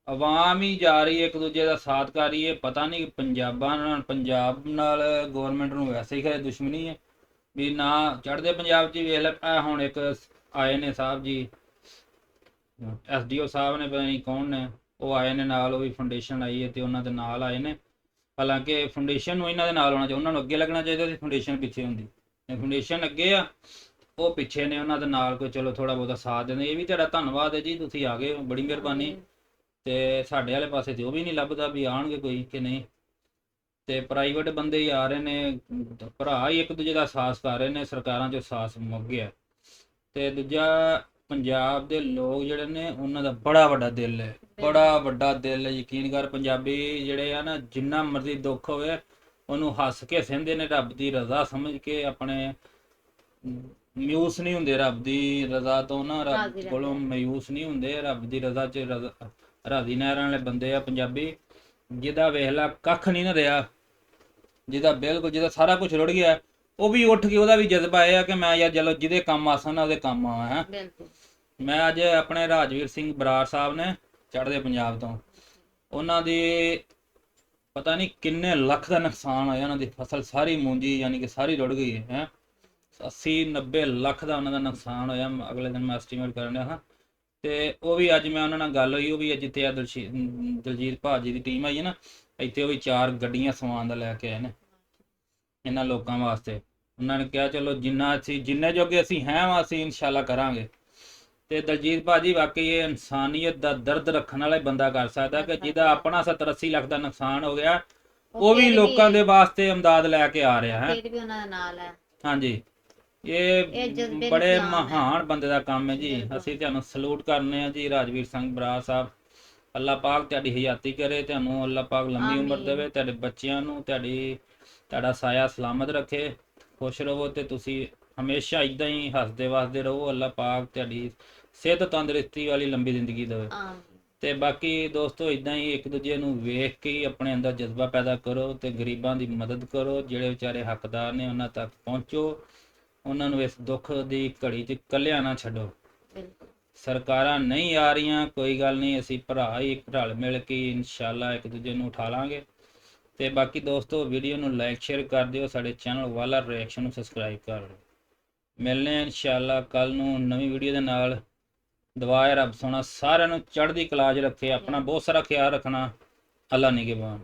ਆਵਾਮ ਹੀ ਜਾ ਰਹੀ ਹੈ ਇੱਕ ਦੂਜੇ ਦਾ ਸਾਥ ਕਰ ਰਹੀ ਹੈ। ਪਤਾ ਨਹੀਂ ਪੰਜਾਬਾਂ ਨਾਲ ਪੰਜਾਬ ਨਾਲ ਗਵਰਨਮੈਂਟ ਨੂੰ ਵੈਸੇ ਹੀ ਖਰੇ ਦੁਸ਼ਮਣੀ ਹੈ। ਵੀ ਨਾ ਚੜ੍ਹਦੇ ਪੰਜਾਬ 'ਚ ਹੀ ਵੇਖ ਲੈ ਆਹ ਹੁਣ ਇੱਕ ਆਏ ਨੇ ਸਾਹਿਬ ਜੀ ਐਸਡੀਓ ਸਾਹਿਬ ਨੇ ਪਤਾ ਨਹੀਂ ਕੌਣ ਨੇ ਉਹ ਆਏ ਨੇ ਨਾਲ ਉਹ ਵੀ ਫਾਊਂਡੇਸ਼ਨ ਆਈ ਹੈ ਤੇ ਉਹਨਾਂ ਦੇ ਨਾਲ ਆਏ ਨੇ। ਹਾਲਾਂਕਿ ਫਾਊਂਡੇਸ਼ਨ ਨੂੰ ਇਹਨਾਂ ਦੇ ਨਾਲ ਹੋਣਾ ਚਾਹੀਦਾ ਉਹਨਾਂ ਨੂੰ ਅੱਗੇ ਲੱਗਣਾ ਚਾਹੀਦਾ ਸੀ ਫਾਊਂਡੇਸ਼ਨ ਪਿੱਛੇ ਹੁੰਦੀ। ਫਾਊਂਡੇਸ਼ਨ ਅੱਗੇ ਆ ਉਹ ਪਿੱਛੇ ਨੇ ਉਹਨਾਂ ਦੇ ਨਾਲ ਕੋਈ ਚਲੋ ਥੋੜਾ ਬਹੁਤਾ ਸਾਥ ਦਿੰਦੇ। ਇਹ ਵੀ ਤੁਹਾਡਾ ਧੰਨਵਾਦ ਹੈ ਜੀ ਤੁਸੀਂ ਆ ਗਏ ਹੋ, ਬੜੀ ਮਿਹਰਬਾਨੀ। ਤੇ ਸਾਡੇ ਵਾਲੇ ਪਾਸੇ ਤੇ ਉਹ ਵੀ ਨਹੀਂ ਲੱਭਦਾ ਵੀ ਆਣਗੇ ਕੋਈ ਕਿ ਨਹੀਂ। ਤੇ ਪ੍ਰਾਈਵੇਟ ਬੰਦੇ ਹੀ ਆ ਰਹੇ ਨੇ ਭਰਾ ਹੀ ਇੱਕ ਦੂਜੇ ਦਾ ਸਾਥ ਕਰ ਰਹੇ ਨੇ ਸਰਕਾਰਾਂ 'ਚੋਂ ਸਾਥ ਮੁੱਕ ਗਿਆ। ਤੇ ਦੂਜਾ ਪੰਜਾਬ ਦੇ ਲੋਕ ਜਿਹੜੇ ਨੇ ਉਹਨਾਂ ਦਾ ਬੜਾ ਵੱਡਾ ਦਿਲ ਹੈ। ਬੜਾ ਵੱਡਾ ਦਿਲ ਹੈ ਯਕੀਨ ਕਰ ਪੰਜਾਬੀ ਜਿਹੜੇ ਆ ਨਾ ਜਿੰਨਾ ਮਰਜ਼ੀ ਦੁੱਖ ਹੋਵੇ ਉਹਨੂੰ ਹੱਸ ਕੇ ਸਹਿੰਦੇ ਨੇ ਰੱਬ ਦੀ ਰਜ਼ਾ ਸਮਝ ਕੇ ਆਪਣੇ ਮਿਊਸ ਨਹੀਂ ਹੁੰਦੇ ਰੱਬ ਦੀ ਰਜ਼ਾ ਤੋਂ ਨਾ ਰੱਬ ਕੋਲੋਂ ਮਾਯੂਸ ਨਹੀਂ ਹੁੰਦੇ ਰੱਬ ਦੀ ਰਜ਼ਾ 'ਚ ਰਜ਼ਾ- ਨਹਿਰਾਂ ਵਾਲੇ ਬੰਦੇ ਆ ਪੰਜਾਬੀ ਜਿਹਦਾ ਵੇਖ ਲਾ ਕੱਖ ਨਹੀਂ ਨਾ ਰਿਹਾ ਜਿਹਦਾ ਬਿਲਕੁਲ ਜਿਹਦਾ ਸਾਰਾ ਕੁਝ ਰੁੜ ਗਿਆ ਉਹ ਵੀ ਉੱਠ ਕੇ ਉਹਦਾ ਵੀ ਜਜ਼ਬਾ ਇਹ ਆ ਕਿ ਮੈਂ ਯਾਰ ਚਲੋ ਜਿਹਦੇ ਕੰਮ ਆਸਾਂ ਨਾ ਉਹਦੇ ਕੰਮ ਆਵਾਂ ਹੈਂ। ਬਿਲਕੁਲ। ਮੈਂ ਅੱਜ ਆਪਣੇ ਰਾਜਵੀਰ ਸਿੰਘ ਬਰਾੜ ਸਾਹਿਬ ਨੇ ਚੜ੍ਹਦੇ ਪੰਜਾਬ ਤੋਂ ਉਹਨਾਂ ਦੀ ਪਤਾ ਨਹੀਂ ਕਿੰਨੇ ਲੱਖ ਦਾ ਨੁਕਸਾਨ ਹੋਇਆ ਉਹਨਾਂ ਦੀ ਫਸਲ ਸਾਰੀ ਮੂੰਜੀ ਯਾਨੀ ਕਿ ਸਾਰੀ ਰੁੜ ਗਈ ਹੈ ਹੈਂ। 80 90 ਲੱਖ ਦਾ ਉਹਨਾਂ ਦਾ ਨੁਕਸਾਨ ਹੋਇਆ ਅਗਲੇ ਦਿਨ ਮੈਂ ਐਸਟੀਮੇਟ ਕਰਨ ਡਿਆ ਹਾਂ। ਤੇ ਉਹ ਵੀ ਅੱਜ ਮੈਂ ਉਹਨਾਂ ਨਾਲ ਗੱਲ ਹੋਈ ਉਹ ਵੀ ਜਿੱਥੇ ਆ ਦਲਜੀਤ ਭਾਜੀ ਦੀ ਟੀਮ ਆਈ ਹੈ ਨਾ ਇੱਥੇ ਉਹ ਵੀ ਚਾਰ ਗੱਡੀਆਂ ਸਮਾਨ ਦਾ ਲੈ ਕੇ ਆਏ ਨੇ ਇਹਨਾਂ ਲੋਕਾਂ ਵਾਸਤੇ। ਉਹਨਾਂ ਨੇ ਕਿਹਾ ਚਲੋ ਜਿੰਨਾ ਅਸੀਂ ਜਿੰਨੇ ਜੋਗੇ ਅਸੀਂ ਹੈ ਵਾ ਅਸੀਂ ਇਨਸ਼ਾਅੱਲਾ ਕਰਾਂਗੇ। ਤੇ ਦਲਜੀਤ ਭਾਜੀ ਵਾਕਈ ਇਹ ਇਨਸਾਨੀਅਤ ਦਾ ਦਰਦ ਰੱਖਣ ਵਾਲਾ ਬੰਦਾ ਕਰ ਸਕਦਾ ਕਿ ਜਿਹਦਾ ਆਪਣਾ 70 80 ਲੱਖ ਦਾ ਨੁਕਸਾਨ ਹੋ ਗਿਆ ਉਹ ਵੀ ਲੋਕਾਂ ਦੇ ਵਾਸਤੇ ਇਮਦਾਦ ਲੈ ਕੇ ਆ ਰਿਹਾ ਹੈ। ਫਿਰ ਵੀ ਉਹਨਾਂ ਦੇ ਨਾਲ ਹੈ। ਹਾਂਜੀ। ਇਹ ਬੜੇ। ਮਹਾਨ ਬੰਦੇ ਦਾ ਕੰਮ ਹੈ ਜੀ। ਅਸੀਂ ਤੁਹਾਨੂੰ ਸਲੂਟ ਕਰਨੇ ਆ ਜੀ ਰਾਜਵੀਰ ਸਿੰਘ ਬਰਾ ਸਾਹਿਬ ਅੱਲਾਹ ਪਾਕ ਤੁਹਾਡੀ ਹਯਾਤੀ ਕਰੇ ਤੁਹਾਨੂੰ ਅੱਲਾਹ ਪਾਕ ਲੰਮੀ ਉਮਰ। ਦੇਵੇ ਤੁਹਾਡੇ ਬੱਚਿਆਂ ਨੂੰ ਤੁਹਾਡੀ ਤੁਹਾਡਾ ਸਾਇਆ ਸਲਾਮਤ ਰੱਖੇ ਖੁਸ਼ ਰਹੋ ਤੇ ਤੁਸੀਂ ਹਮੇਸ਼ਾ ਇਦਾਂ ਹੀ ਹੱਸਦੇ ਵਸਦੇ ਰਹੋ ਅੱਲਾਹ ਪਾਕ ਤੁਹਾਡੀ ਸਿਹਤ ਤੰਦਰੁਸਤੀ ਵਾਲੀ ਲੰਬੀ ਜ਼ਿੰਦਗੀ ਦੇਵੇ ਤੇ ਬਾਕੀ ਦੋਸਤੋ ਇਦਾਂ ਹੀ ਇੱਕ ਦੂਜੇ ਨੂੰ ਵੇਖ ਕੇ ਹੀ ਆਪਣੇ ਅੰਦਰ ਜਜ਼ਬਾ ਪੈਦਾ ਕਰੋ ਤੇ ਗਰੀਬਾਂ ਦੀ ਮਦਦ ਕਰੋ ਜਿਹੜੇ ਵਿਚਾਰੇ ਹੱਕਦਾਰ ਨੇ ਉਹਨਾਂ ਤੱਕ ਪਹੁੰਚੋ ਉਹਨਾਂ ਨੂੰ ਇਸ ਦੁੱਖ ਦੀ ਘੜੀ 'ਚ ਇਕੱਲਿਆਂ ਨਾ ਛੱਡੋ। ਸਰਕਾਰਾਂ ਨਹੀਂ ਆ ਰਹੀਆਂ ਕੋਈ ਗੱਲ ਨਹੀਂ ਅਸੀਂ ਭਰਾ ਹੀ ਇੱਕ ਰਲ ਮਿਲ ਕੇ ਇਨਸ਼ਾਅੱਲਾ ਇੱਕ ਦੂਜੇ ਨੂੰ ਉਠਾ ਲਾਂਗੇ। ਤੇ ਬਾਕੀ ਦੋਸਤੋ ਵੀਡੀਓ ਨੂੰ ਲਾਈਕ ਸ਼ੇਅਰ ਕਰ ਦਿਓ ਸਾਡੇ ਚੈਨਲ ਵਾਲਾ ਰਿਐਕਸ਼ਨ ਨੂੰ ਸਬਸਕ੍ਰਾਈਬ ਕਰ ਲਓ ਮਿਲਨੇ ਆ ਇਨਸ਼ਾਅੱਲਾ ਕੱਲ ਨੂੰ ਨਵੀਂ ਵੀਡੀਓ ਦੇ ਨਾਲ। ਦੁਆ ਹੈ ਰੱਬ ਸੋਹਣਾ ਸਾਰਿਆਂ ਨੂੰ ਚੜ੍ਹਦੀ ਕਲਾ 'ਚ ਰੱਖੇ ਆਪਣਾ ਬਹੁਤ ਸਾਰਾ ਖਿਆਲ ਰੱਖਣਾ। ਅੱਲਾ ਨਿਗਹਿਬਾਨ।